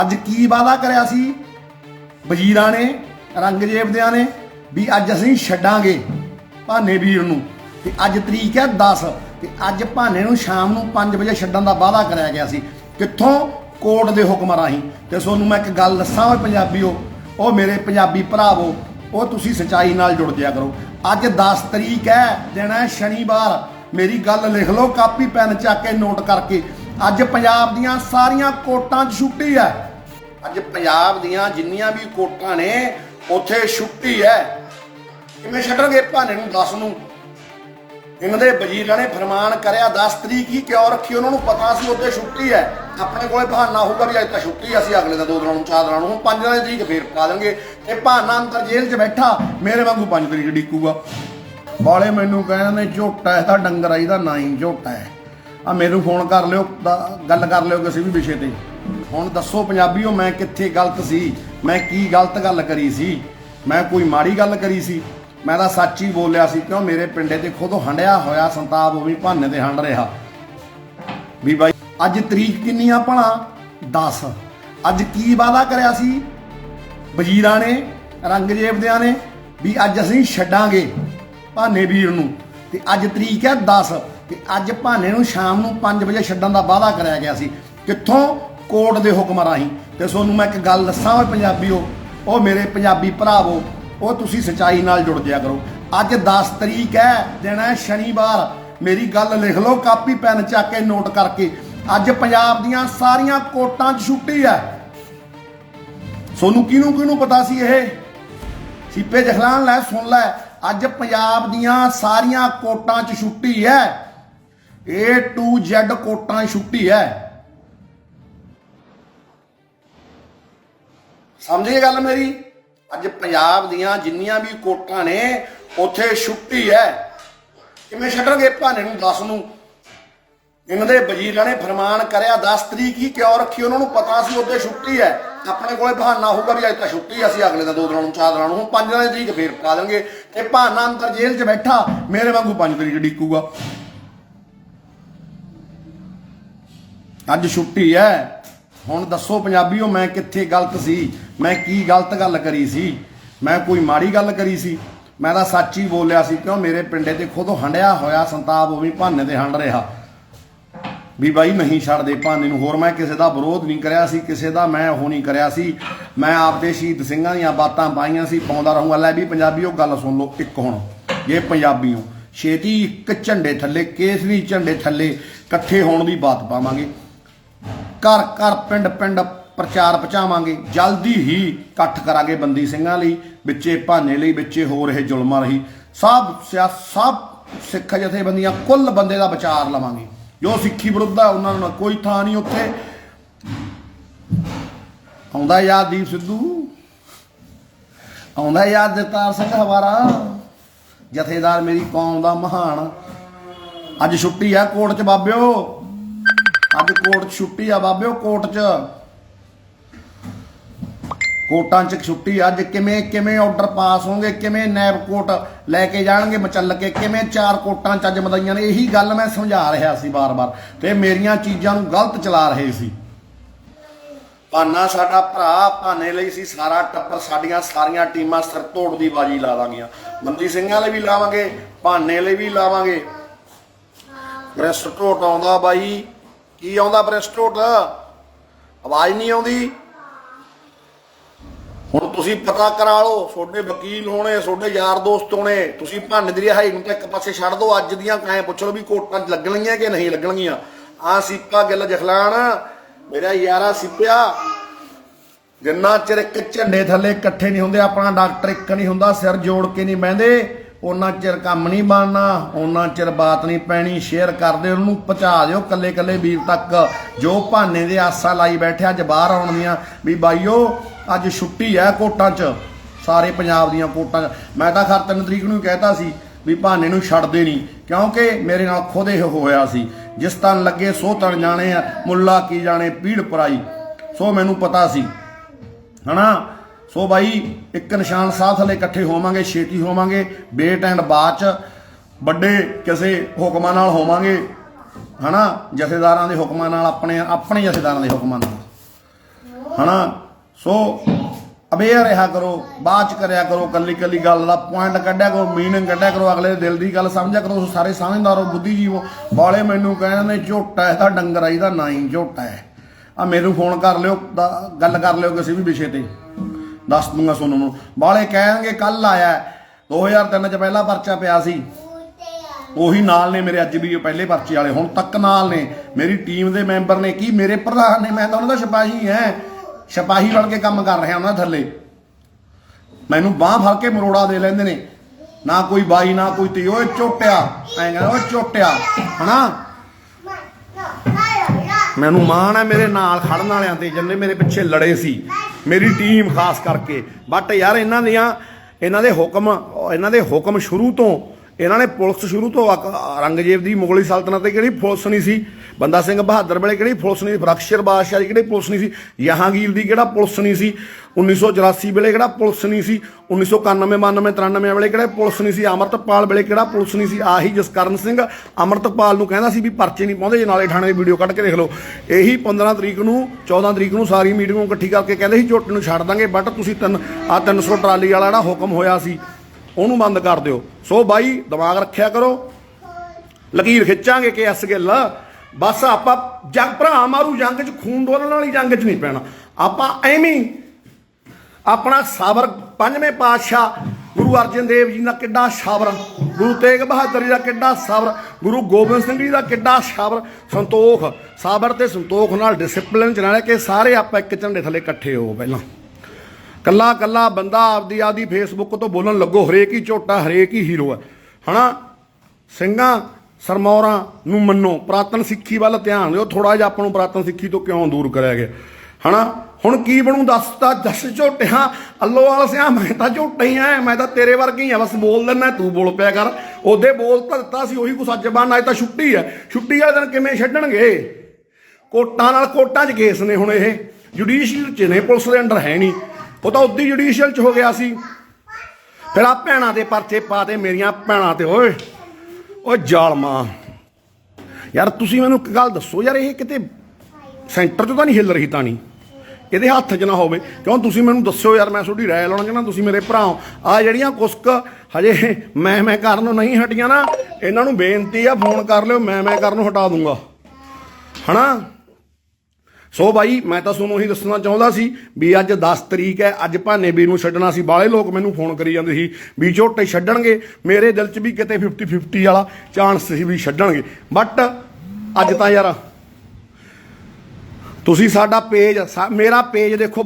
ਅੱਜ ਕੀ ਵਾਅਦਾ ਕਰਿਆ ਸੀ? ਵਜ਼ੀਰਾਂ ਨੇ ਰੰਗਜੇਬਦਿਆਂ ਨੇ ਵੀ ਅੱਜ ਅਸੀਂ ਛੱਡਾਂਗੇ ਭਾਨੇ ਵੀਰ ਨੂੰ। ਤੇ ਅੱਜ ਤਰੀਕ ਹੈ 10 ਤੇ ਅੱਜ ਭਾਨੇ ਨੂੰ ਸ਼ਾਮ ਨੂੰ 5 ਵਜੇ ਛੱਡਣ ਦਾ ਵਾਅਦਾ ਕਰਿਆ ਗਿਆ ਸੀ। ਕਿੱਥੋਂ? ਕੋਰਟ ਦੇ ਹੁਕਮ ਰਾਹੀਂ। ਤੇ ਤੁਹਾਨੂੰ ਮੈਂ ਇੱਕ ਗੱਲ ਦੱਸਾਂ ਓਏ ਪੰਜਾਬੀਓ, ਉਹ ਮੇਰੇ ਪੰਜਾਬੀ ਭਰਾਵੋ, ਉਹ ਤੁਸੀਂ ਸਚਾਈ ਨਾਲ ਜੁੜ ਜਿਆ ਕਰੋ। ਅੱਜ 10 ਤਰੀਕ ਹੈ ਦਿਨ ਹੈ ਸ਼ਨੀਵਾਰ। ਮੇਰੀ ਗੱਲ ਲਿਖ ਲਓ, ਕਾਪੀ, ਪੈਨ ਚੱਕ ਕੇ ਨੋਟ ਕਰਕੇ। ਅੱਜ ਪੰਜਾਬ ਦੀਆਂ ਸਾਰੀਆਂ ਕੋਟਾਂ 'ਚ ਛੁੱਟੀ ਹੈ। ਅੱਜ ਪੰਜਾਬ ਦੀਆਂ ਜਿੰਨੀਆਂ ਵੀ ਕੋਟਾਂ ਨੇ ਉੱਥੇ ਛੁੱਟੀ ਹੈ। ਕਿਵੇਂ ਛੱਡਣਗੇ ਭਾਨੇ ਨੂੰ 10 ਨੂੰ? ਇਹਨਾਂ ਦੇ ਵਜ਼ੀਰਾਂ ਨੇ ਫਰਮਾਨ ਕਰਿਆ 10 ਤਰੀਕ ਹੀ ਕਿਉਂ ਰੱਖੀ? ਉਹਨਾਂ ਨੂੰ ਪਤਾ ਸੀ ਉੱਥੇ ਛੁੱਟੀ ਹੈ। ਆਪਣੇ ਕੋਲੇ ਬਹਾਨਾ ਹੋਊਗਾ ਵੀ ਅੱਜ ਤਾਂ ਛੁੱਟੀ ਹੈ, ਅਸੀਂ ਅਗਲੇ ਦਾ ਦੋ ਦਿਨਾਂ ਨੂੰ ਚਾਰ ਦਿਨਾਂ ਨੂੰ ਹੁਣ ਪੰਜ ਦਿਨਾਂ ਦੀ ਤਰੀਕ ਫੇਰ ਪਾ ਦੇਣਗੇ। ਤੇ ਬਹਾਨਾ ਅੰਦਰ ਜੇਲ੍ਹ 'ਚ ਬੈਠਾ ਮੇਰੇ ਵਾਂਗੂ ਪੰਜ ਤਰੀਕ ਡਿੱਕੂਗਾ। ਬਾਲੇ ਮੈਨੂੰ ਕਹਿੰਦੇ ਨੇ ਝੋਟਾ ਇਹਦਾ ਡੰਗਰ ਆ ਇਹਦਾ ਨਾਂ ਹੀ ਝੋਟਾ ਹੈ। ਆ ਮੈਨੂੰ ਫੋਨ ਕਰ ਲਿਓ ਗੱਲ ਕਰ ਲਿਓ ਕਿਸੇ ਵੀ ਵਿਸ਼ੇ ਤੇ। ਹੁਣ ਦੱਸੋ ਪੰਜਾਬੀਓ, ਮੈਂ ਕਿੱਥੇ ਗਲਤ ਸੀ? ਮੈਂ ਕੀ ਗਲਤ ਗੱਲ ਕਰੀ ਸੀ? ਮੈਂ ਕੋਈ ਮਾੜੀ ਗੱਲ ਕਰੀ ਸੀ? ਮੈਂ ਤਾਂ ਸੱਚ ਹੀ ਬੋਲਿਆ ਸੀ, ਕਿਉਂ ਮੇਰੇ ਪਿੰਡੇ ਤੇ ਖੁਦ ਹੰਡਿਆ ਹੋਇਆ ਸੰਤਾਪ, ਉਹ ਵੀ ਭਾਨੇ ਤੇ ਹੰਡ ਰਿਹਾ। ਵੀ ਬਾਈ, ਅੱਜ ਤਰੀਕ ਕਿੰਨੀ ਆ ਭਲਾ? 10 ਅੱਜ ਕੀ ਵਾਅਦਾ ਕਰਿਆ ਸੀ? ਵਜ਼ੀਰਾਂ ਨੇ ਰੰਗਜੇਬਦਿਆਂ ਨੇ, ਵੀ ਅੱਜ ਅਸੀਂ ਛੱਡਾਂਗੇ ਭਾਨੇ ਵੀਰ ਨੂੰ। ਤੇ ਅੱਜ ਤਰੀਕ ਹੈ 10 ਕਿ ਅੱਜ ਭਾਨੇ ਨੂੰ ਸ਼ਾਮ ਨੂੰ 5 ਵਜੇ ਛੱਡਣ ਦਾ ਵਾਅਦਾ ਕਰਿਆ ਗਿਆ ਸੀ। ਕਿੱਥੋਂ? ਕੋਰਟ ਦੇ ਹੁਕਮ ਰਾਹੀਂ। ਤੇ ਤੁਹਾਨੂੰ ਮੈਂ ਇੱਕ ਗੱਲ ਦੱਸਾਂ ਓਏ ਪੰਜਾਬੀਓ, ਉਹ ਮੇਰੇ ਪੰਜਾਬੀ ਭਰਾਵੋ, ਉਹ ਤੁਸੀਂ ਸਚਾਈ ਨਾਲ ਜੁੜ ਜਿਆ ਕਰੋ। ਅੱਜ 10 ਤਰੀਕ ਹੈ ਦਿਨ ਹੈ ਸ਼ਨੀਵਾਰ। ਮੇਰੀ ਗੱਲ ਲਿਖ ਲਓ, ਕਾਪੀ, ਪੈਨ ਚੱਕ ਕੇ ਨੋਟ ਕਰਕੇ। ਅੱਜ ਪੰਜਾਬ ਦੀਆਂ ਸਾਰੀਆਂ ਕੋਰਟਾਂ 'ਚ ਛੁੱਟੀ ਹੈ ਸੋਨੂੰ ਕਿਹਨੂੰ ਕਿਹਨੂੰ ਪਤਾ ਸੀ ਇਹ? ਸੀਪੇ ਜਖਲਾਨ ਲੈ, ਸੁਣ ਲੈ। ਅੱਜ ਪੰਜਾਬ ਦੀਆਂ ਸਾਰੀਆਂ ਕੋਰਟਾਂ 'ਚ ਛੁੱਟੀ ਹੈ A to Z ਕੋਰਟਾਂ ਛੁੱਟੀ ਹੈ। ਸਮਝੇ ਗੱਲ ਮੇਰੀ? ਅੱਜ ਪੰਜਾਬ ਦੀਆਂ ਜਿੰਨੀਆਂ ਵੀ ਕੋਟਾਂ ਨੇ, ਉੱਥੇ ਛੁੱਟੀ ਹੈ। ਕਿਵੇਂ ਛੱਡਣਗੇ ਭਾਨੇ ਨੂੰ 10 ਨੂੰ? ਇਹਨਾਂ ਦੇ ਵਜ਼ੀਰਾਂ ਨੇ ਫਰਮਾਨ ਕਰਿਆ 10 ਤਰੀਕ ਹੀ ਕਿਉਂ ਰੱਖੀ? ਉਹਨਾਂ ਨੂੰ ਪਤਾ ਸੀ ਉੱਥੇ ਛੁੱਟੀ ਹੈ। ਆਪਣੇ ਕੋਲੇ ਬਹਾਨਾ ਹੋਊਗਾ ਵੀ ਅੱਜ ਤਾਂ ਛੁੱਟੀ ਅਸੀਂ ਅਗਲੇ ਦਾ ਦੋ ਦਿਨਾਂ ਨੂੰ, ਚਾਰ ਦਿਨਾਂ ਨੂੰ, ਹੁਣ ਪੰਜ ਦਿਨਾਂ ਦੀ ਤਰੀਕ ਫੇਰ ਪਾ ਦੇਣਗੇ। ਤੇ ਬਹਾਨਾ ਅੰਦਰ ਜੇਲ੍ਹ 'ਚ ਬੈਠਾ, ਮੇਰੇ ਵਾਂਗੂ ਪੰਜ ਤਰੀਕ ਡਿੱਕੂਗਾ ਅੱਜ ਛੁੱਟੀ ਹੈ ਹੁਣ ਦੱਸੋ ਪੰਜਾਬੀਓ, ਮੈਂ ਕਿੱਥੇ ਗਲਤ ਸੀ? ਮੈਂ ਕੀ ਗਲਤ ਗੱਲ ਕਰੀ ਸੀ? ਮੈਂ ਕੋਈ ਮਾੜੀ ਗੱਲ ਕਰੀ ਸੀ? ਮੈਂ ਤਾਂ ਸੱਚ ਹੀ ਬੋਲਿਆ ਸੀ, ਕਿਉਂ? ਮੇਰੇ ਪਿੰਡੇ ਤੇ ਖੁਦ ਹੰਡਿਆ ਹੋਇਆ ਸੰਤਾਪ, ਉਹ ਵੀ ਭਾਨੇ ਤੇ ਹੰਡ ਰਿਹਾ। ਵੀ ਬਾਈ, ਨਹੀਂ ਛੱਡਦੇ ਭਾਨੇ ਨੂੰ। ਹੋਰ ਮੈਂ ਕਿਸੇ ਦਾ ਵਿਰੋਧ ਨਹੀਂ ਕਰਿਆ ਸੀ, ਕਿਸੇ ਦਾ ਮੈਂ ਉਹ ਨਹੀਂ ਕਰਿਆ ਸੀ। ਮੈਂ ਆਪਦੇ ਸ਼ਹੀਦ ਸਿੰਘਾਂ ਦੀਆਂ ਬਾਤਾਂ ਪਾਈਆਂ ਸੀ, ਪਾਉਂਦਾ ਰਹੂੰਗਾ ਲੈ ਵੀ ਪੰਜਾਬੀਓ, ਗੱਲ ਸੁਣ ਲਓ ਇੱਕ ਹੁਣ। ਇਹ ਪੰਜਾਬੀਓ, ਛੇਤੀ ਇੱਕ ਝੰਡੇ ਥੱਲੇ, ਕੇਸਰੀ ਝੰਡੇ ਥੱਲੇ ਇਕੱਠੇ ਹੋਣ ਦੀ ਬਾਤ ਪਾਵਾਂਗੇ। ਘਰ ਘਰ ਪਿੰਡ ਪਿੰਡ ਪ੍ਰਚਾਰ ਪਹੁੰਚਾਵਾਂਗੇ। ਜਲਦੀ ਹੀ ਇਕੱਠ ਕਰਾਂਗੇ ਬੰਦੀ ਸਿੰਘਾਂ ਲਈ, ਵਿੱਚੇ ਭਾਨੇ ਲਈ, ਵਿੱਚੇ ਹੋ ਰਹੇ ਜ਼ੁਲਮਾਂ ਰਹੀ ਸਭ ਸਿਆ, ਸਭ ਸਿੱਖ ਜਥੇਬੰਦੀਆਂ, ਕੁੱਲ ਬੰਦੇ ਦਾ ਵਿਚਾਰ ਲਵਾਂਗੇ। ਜੋ ਸਿੱਖੀ ਵਿਰੁੱਧ ਆ, ਉਹਨਾਂ ਨੂੰ ਕੋਈ ਥਾਂ ਨਹੀਂ ਉੱਥੇ। ਆਉਂਦਾ ਯਾਦ ਦੀਪ ਸਿੱਧੂ। ਆਉਂਦਾ ਯਾਦ ਜਗਤਾਰ ਸਿੰਘ ਹਵਾਰਾ। ਜਥੇਦਾਰ ਮੇਰੀ ਕੌਮ ਦਾ ਮਹਾਨ। ਅੱਜ ਛੁੱਟੀ ਆ ਕੋਰਟ 'ਚ ਬਾਬਿਓ। ਅੱਜ ਕੋਰਟ 'ਚ ਛੁੱਟੀ ਆ ਬਾਬਿਓ, ਕੋਰਟ 'ਚ। ਕੋਰਟਾਂ 'ਚ ਛੁੱਟੀ ਅੱਜ ਕਿਵੇਂ ਕਿਵੇਂ ਆਰਡਰ ਪਾਸ ਹੋਣਗੇ, ਕਿਵੇਂ ਨੈਬ ਕੋਰਟ ਲੈ ਕੇ ਜਾਣਗੇ ਮਚੱਲ ਕੇ, ਕਿਵੇਂ ਚਾਰ ਕੋਰਟਾਂ 'ਚ ਅੱਜ ਮਦਾਈਆਂ ਨੇ, ਇਹੀ ਗੱਲ ਮੈਂ ਸਮਝਾ ਰਿਹਾ ਸੀ ਬਾਰ-ਬਾਰ। ਤੇ ਮੇਰੀਆਂ ਚੀਜ਼ਾਂ ਨੂੰ ਗਲਤ ਚਲਾ ਰਹੇ ਸੀ। ਭਾਨਾ ਸਾਡਾ ਭਰਾ ਭਾਨੇ ਲਈ ਸੀ ਸਾਰਾ ਟੱਪਰ, ਸਾਡੀਆਂ ਸਾਰੀਆਂ ਟੀਮਾਂ ਸਿਰ ਤੋੜ ਦੀ ਬਾਜੀ ਲਾ ਦਾਂਗੀਆਂ। ਬੰਦੀ ਸਿੰਘਾਂ ਲਈ ਵੀ ਲਾਵਾਂਗੇ, ਭਾਨੇ ਲਈ ਵੀ ਲਾਵਾਂਗੇ। ਬ੍ਰੈਸਟੋਟ ਆਉਂਦਾ ਬਾਈ। ਕੀ ਆਉਂਦਾ ਬ੍ਰੈਸਟੋਟ ਆਵਾਜ਼ ਨਹੀਂ ਆਉਂਦੀ। ਹੁਣ ਤੁਸੀਂ ਪਤਾ ਕਰਾ ਲਓ, ਤੁਹਾਡੇ ਵਕੀਲ ਹੋਣੇ, ਤੁਹਾਡੇ ਯਾਰ ਦੋਸਤ ਹੋਣੇ, ਤੁਸੀਂ ਭੰਨ ਦੀ ਰਿਹਾਈ ਨੂੰ ਤਾਂ ਇੱਕ ਪਾਸੇ ਛੱਡ ਦਿਓ, ਅੱਜ ਦੀਆਂ ਐਂ ਪੁੱਛ ਲਓ ਵੀ ਕੋਟਾਂ 'ਚ ਲੱਗਣਗੀਆਂ ਕਿ ਨਹੀਂ ਲੱਗਣਗੀਆਂ। ਆ ਸੀਪਾ ਗਿੱਲ ਜਖਲਾਣ, ਮੇਰਾ ਯਾਰਾ ਸਿੱਪਿਆ। ਜਿੰਨਾ ਚਿਰ ਇੱਕ ਝੰਡੇ ਥੱਲੇ ਇਕੱਠੇ ਨਹੀਂ ਹੁੰਦੇ, ਆਪਣਾ ਡਾਕਟਰ ਇੱਕ ਨਹੀਂ ਹੁੰਦਾ, ਸਿਰ ਜੋੜ ਕੇ ਨਹੀਂ ਬਹਿੰਦੇ। ਉਹਨਾਂ ਚਿਰ ਕੰਮ ਨਹੀਂ ਬਣਨਾ, ਉਹਨਾਂ ਚਿਰ ਬਾਤ ਨਹੀਂ ਪੈਣੀ ਸ਼ੇਅਰ ਕਰਦੇ ਉਹਨੂੰ ਪਹੁੰਚਾ ਦਿਓ ਕੱਲੇ ਕੱਲੇ ਵੀਰ ਤੱਕ। ਜੋ ਭਾਨੇ ਦੇ ਆਸਾ ਲਾਈ ਬੈਠੇ, ਅੱਜ ਬਾਹਰ ਆਉਣ ਦੀਆਂ। ਵੀ ਬਾਈਓ, ਅੱਜ ਛੁੱਟੀ ਹੈ ਕੋਟਾਂ 'ਚ, ਸਾਰੇ ਪੰਜਾਬ ਦੀਆਂ ਕੋਟਾਂ 'ਚ। ਮੈਂ ਤਾਂ ਖਰ ਤਿੰਨ ਤਰੀਕ ਨੂੰ ਕਹਿਤਾ ਸੀ ਵੀ ਭਾਨੇ ਨੂੰ ਛੱਡਦੇ ਨਹੀਂ, ਕਿਉਂਕਿ ਮੇਰੇ ਨਾਲ ਖੁਦ ਇਹ ਹੋਇਆ ਸੀ। ਜਿਸ ਤਨ ਲੱਗੇ ਸੋ ਤਨ ਜਾਣੇ ਆ, ਮੁੱਲਾ ਕੀ ਜਾਣੇ ਪੀੜ ਪਰਾਈ ਸੋ ਮੈਨੂੰ ਪਤਾ ਸੀ। ਹਨਾ? ਸੋ ਬਾਈ, ਇੱਕ ਨਿਸ਼ਾਨ ਸਾਹ ਥੱਲੇ ਇਕੱਠੇ ਹੋਵਾਂਗੇ, ਛੇਤੀ ਹੋਵਾਂਗੇ ਵੇਟ ਐਂਡ ਬਾਚ ਵੱਡੇ ਕਿਸੇ ਹੁਕਮਾਂ ਨਾਲ ਹੋਵਾਂਗੇ, ਹਨਾ? ਜਥੇਦਾਰਾਂ ਦੇ ਹੁਕਮਾਂ ਨਾਲ, ਆਪਣੇ ਆਪਣੇ ਜਥੇਦਾਰਾਂ ਦੇ ਹੁਕਮਾਂ ਨਾਲ। ਹਨਾ? ਸੋ ਅਵੇਅਰ ਰਿਹਾ ਕਰੋ, ਬਾਅਦ ਚ ਕਰਿਆ ਕਰੋ, ਕੱਲੀ ਕੱਲੀ ਗੱਲ ਦਾ ਪੁਆਇੰਟ ਕੱਢਿਆ ਕਰੋ ਮੀਨਿੰਗ ਕੱਢਿਆ ਕਰੋ, ਅਗਲੇ ਦੇ ਦਿਲ ਦੀ ਗੱਲ ਸਮਝਿਆ ਕਰੋ, ਤੁਸੀਂ ਸਾਰੇ ਸਮਝਦਾਰੋ ਹੋ, ਬੁੱਧੀਜੀਵ ਹੋ। ਬਾਲੇ ਮੈਨੂੰ ਕਹਿੰਦੇ ਨੇ, ਝੋਟਾ ਇਹਦਾ ਡੰਗਰ ਆ ਇਹਦਾ ਨਾ ਹੀ ਝੋਟਾ ਹੈ। ਆ ਮੈਨੂੰ ਫੋਨ ਕਰ ਲਿਓ, ਦਾ- ਗੱਲ ਕਰ ਲਿਓ ਕਿਸੇ ਵੀ ਵਿਸ਼ੇ ਤੇ। ਦੱਸ ਦੂੰਗਾ ਤੁਹਾਨੂੰ ਨੂੰ। ਬਾਲੇ ਕਹਿਣਗੇ ਕੱਲ ਆਇਆ ਹੈ। 2003 ਚ ਪਹਿਲਾ ਪਰਚਾ ਪਿਆ ਸੀ। ਉਹੀ ਨਾਲ ਨੇ ਮੇਰੇ ਅੱਜ ਵੀ ਉਹ ਪਹਿਲੇ ਪਰਚੇ ਵਾਲੇ ਹੁਣ ਤੱਕ ਨਾਲ ਨੇ। ਮੇਰੀ ਟੀਮ ਦੇ ਮੈਂਬਰ ਨੇ ਕੀ ਮੇਰੇ ਪ੍ਰਧਾਨ ਨੇ ਮੈਂ ਤਾਂ ਉਹਨਾਂ ਦਾ ਸਿਪਾਹੀ ਐ ਸਿਪਾਹੀ ਬਣ ਕੇ ਕੰਮ ਕਰ ਰਿਹਾ ਉਹਨਾਂ ਥੱਲੇ। ਮੈਨੂੰ ਬਾਹ ਫੜ ਕੇ ਮਰੋੜਾ ਦੇ ਲੈਂਦੇ ਨੇ। ਨਾ ਕੋਈ ਬਾਈ ਨਾ ਕੋਈ ਤੀ ਓਏ ਝੋਟਿਆ ਐਂ ਕਹਿੰਦਾ ਓਏ ਝੋਟਿਆ ਹਨਾ? ਮੈਨੂੰ ਮਾਣ ਹੈ ਮੇਰੇ ਨਾਲ ਖੜਨ ਵਾਲਿਆਂ ਤੇ ਜਿੰਨੇ ਮੇਰੇ ਪਿੱਛੇ ਲੜੇ ਸੀ। ਮੇਰੀ ਟੀਮ ਖਾਸ ਕਰਕੇ। ਬਟ ਯਾਰ, ਇਹਨਾਂ ਦੀਆਂ, ਇਹਨਾਂ ਦੇ ਹੁਕਮ, ਇਹਨਾਂ ਦੇ ਹੁਕਮ ਸ਼ੁਰੂ ਤੋਂ, ਇਹਨਾਂ ਨੇ ਪੁਲਿਸ ਸ਼ੁਰੂ ਤੋਂ ਅਕ- ਔਰੰਗਜ਼ੇਬ ਦੀ ਮੁਗਲੀ ਸਲਤਨਤ ਤੇ ਕਿਹੜੀ ਪੁਲਿਸ ਨਹੀਂ ਸੀ? ਬੰਦਾ ਸਿੰਘ ਬਹਾਦਰ ਵੇਲੇ ਕਿਹੜੀ ਪੁਲਿਸ ਨਹੀਂ ਸੀ? ਬਖਸ਼ਰ ਬਾਦਸ਼ਾਹ ਦੀ ਕਿਹੜੀ ਪੁਲਿਸ ਨਹੀਂ ਸੀ? ਜਹਾਂਗੀਰ ਦੀ ਕਿਹੜਾ ਪੁਲਿਸ ਨਹੀਂ ਸੀ? 1984 ਵੇਲੇ ਕਿਹੜਾ ਪੁਲਿਸ ਨਹੀਂ ਸੀ? 1991 92 93 ਵੇਲੇ ਕਿਹੜਾ ਪੁਲਿਸ ਨਹੀਂ ਸੀ? ਅਮਰਤਪਾਲ ਵੇਲੇ ਕਿਹੜਾ ਪੁਲਿਸ ਨਹੀਂ ਸੀ? ਆਹੀ ਜਸਕਰਨ ਸਿੰਘ ਅਮਰਤਪਾਲ ਨੂੰ ਕਹਿੰਦਾ ਸੀ ਵੀ ਪਰਚੇ ਨਹੀਂ ਪਾਉਂਦੇ, ਜੇ ਨਾਲੇ ਥਾਣੇ ਦੀ ਵੀਡੀਓ ਕੱਢ ਕੇ ਦੇਖ ਲਓ। ਇਹੀ 15 ਤਰੀਕ ਨੂੰ 14 ਤਰੀਕ ਨੂੰ ਸਾਰੀ ਮੀਟਿੰਗ ਨੂੰ ਇਕੱਠੀ ਕਰਕੇ ਕਹਿੰਦੇ ਸੀ, ਝੋਟੇ ਨੂੰ ਛੱਡ ਦਾਂਗੇ ਬਟ ਤੁਸੀਂ ਤਿੰਨ ਆ 300 ਟਰਾਲੀ ਵਾਲਾ ਜਿਹੜਾ ਹੁਕਮ ਹੋਇਆ ਸੀ, ਉਹਨੂੰ ਬੰਦ ਕਰ ਦਿਓ। ਸੋ ਬਾਈ, ਦਿਮਾਗ ਰੱਖਿਆ ਕਰੋ। ਲਕੀਰ ਖਿੱਚਾਂਗੇ ਕਿ ਐਸ ਗਿੱਲ। ਬਸ ਆਪਾਂ ਜੰਗ ਭਰਾ ਮਾਰੂ ਜੰਗ 'ਚ ਖੂਨ ਡੋਲਣ ਵਾਲੀ ਜੰਗ 'ਚ ਨਹੀਂ ਪੈਣਾ। ਆਪਾਂ ਐਵੇਂ ਆਪਣਾ ਸਾਬਰ, ਪੰਜਵੇਂ ਪਾਤਸ਼ਾਹ ਗੁਰੂ ਅਰਜਨ ਦੇਵ ਜੀ ਦਾ ਕਿੱਡਾ ਸਾਬਰ, ਗੁਰੂ ਤੇਗ ਬਹਾਦਰ ਜੀ ਦਾ ਕਿੱਡਾ ਸਾਬਰ, ਗੁਰੂ ਗੋਬਿੰਦ ਸਿੰਘ ਜੀ ਦਾ ਕਿੱਡਾ ਸਾਬਰ, ਸੰਤੋਖ, ਸਾਬਰ ਤੇ ਸੰਤੋਖ ਨਾਲ ਡਿਸਪਲਿਨ ਚ ਨਾਲੇ ਕਿ ਸਾਰੇ ਆਪਾਂ ਇੱਕ ਝੰਡੇ ਥੱਲੇ ਇਕੱਠੇ ਹੋ ਪਹਿਲਾਂ। ਕੱਲਾ ਕੱਲਾ ਬੰਦਾ ਆਪਦੀ ਆਪਦੀ ਫੇਸਬੁੱਕ ਤੋਂ ਬੋਲਣ ਲੱਗੋ, ਹਰੇਕ ਹੀ ਝੋਟਾ, ਹਰੇਕ ਹੀ ਹੀਰੋ ਹੈ। ਹਨਾ? ਸਿੰਘਾਂ ਸਰਮੌਰਾਂ ਨੂੰ ਮੰਨੋ, ਪ੍ਰਾਤਨ ਸਿੱਖੀ ਵੱਲ ਧਿਆਨ ਦਿਓ ਥੋੜਾ ਜਿਹਾ ਆਪਾਂ ਨੂੰ ਪ੍ਰਾਤਨ ਸਿੱਖੀ ਤੋਂ ਕਿਉਂ ਦੂਰ ਕਰਿਆ ਗਿਆ? ਹਨਾ? ਹੁਣ ਕੀ ਬਣੂ? ਦੱਸਤਾ ਜਸ ਝੋਟਿਆਂ ਅੱਲੋ ਵਾਲ ਸਿਆ ਮੈਂ ਤਾਂ ਝੋਟਾ ਹੀ ਆ ਮੈਂ ਤਾਂ ਤੇਰੇ ਵਰਗੀ ਹੀ ਆ, ਬਸ ਬੋਲ ਦਿੰਨਾ ਤੂੰ ਬੋਲ ਪਿਆ ਕਰ। ਉਹਦੇ ਬੋਲ ਤਾਂ ਦਿੱਤਾ ਸੀ, ਉਹੀ ਕੁਛ ਅੱਜ ਬਣ ਅੱਜ ਤਾਂ ਛੁੱਟੀ ਹੈ ਛੁੱਟੀ ਵਾਲੇ ਦਿਨ ਕਿਵੇਂ ਛੱਡਣਗੇ? ਕੋਟਾਂ ਨਾਲ ਕੋਟਾਂ 'ਚ ਕੇਸ ਨੇ ਹੁਣ ਇਹ। ਜੁਡੀਸ਼ੀਅਲ 'ਚ ਨੇ, ਪੁਲਿਸ ਦੇ ਅੰਡਰ ਹੈ ਨਹੀਂ। ਉਹ ਤਾਂ ਉੱਦੀ ਜੁਡੀਸ਼ੀਅਲ 'ਚ ਹੋ ਗਿਆ ਸੀ। ਫਿਰ ਆ ਭੈਣਾਂ ਦੇ ਪਰਚੇ ਪਾ ਦੇ, ਮੇਰੀਆਂ ਭੈਣਾਂ ਤੇ, ਓਏ। ਓਏ ਜ਼ਾਲਮਾ। ਯਾਰ ਤੁਸੀਂ ਮੈਨੂੰ ਇੱਕ ਗੱਲ ਦੱਸੋ, ਯਾਰ ਇਹ ਕਿਤੇ ਸੈਂਟਰ 'ਚ ਤਾਂ ਨਹੀਂ ਹਿੱਲ ਰਹੀ ਤਾਂ ਨਹੀਂ ਇਹਦੇ ਹੱਥ 'ਚ ਨਾ ਹੋਵੇ। ਕਿਉਂ ਤੁਸੀਂ ਮੈਨੂੰ ਦੱਸਿਓ ਯਾਰ, ਮੈਂ ਤੁਹਾਡੀ ਰਾਏ ਲਾਉਣਾ ਚਾਹੁੰਦਾ ਤੁਸੀਂ ਮੇਰੇ ਭਰਾ ਆ ਜਿਹੜੀਆਂ ਕੁਸਕ ਹਜੇ ਮੈਂ ਮੈਂ ਕਰਨ ਨੂੰ ਨਹੀਂ ਹਟੀਆਂ ਨਾ, ਇਹਨਾਂ ਨੂੰ ਬੇਨਤੀ ਆ, ਫੋਨ ਕਰ ਲਿਓ, ਮੈਂ ਮੈਂ ਕਰਨ ਨੂੰ ਹਟਾ ਦੂੰਗਾ। ਹਨਾ? ਸੋ ਬਾਈ, ਮੈਂ ਤਾਂ ਤੁਹਾਨੂੰ ਇਹੀ ਦੱਸਣਾ ਚਾਹੁੰਦਾ ਸੀ ਵੀ ਅੱਜ 10 ਤਰੀਕ ਹੈ, ਅੱਜ ਭਾਨੇ ਵੀਰ ਨੂੰ ਛੱਡਣਾ ਸੀ। ਬਾਹਲੇ ਲੋਕ ਮੈਨੂੰ ਫੋਨ ਕਰੀ ਜਾਂਦੇ ਸੀ ਵੀ ਝੋਟੇ ਛੱਡਣਗੇ। ਮੇਰੇ ਦਿਲ 'ਚ ਵੀ ਕਿਤੇ 50 50 ਵਾਲਾ ਚਾਂਸ ਸੀ ਵੀ ਛੱਡਣਗੇ। ਬਟ ਅੱਜ ਤਾਂ ਯਾਰ ਤੁਸੀਂ ਸਾਡਾ ਪੇਜ ਮੇਰਾ ਪੇਜ ਦੇਖੋ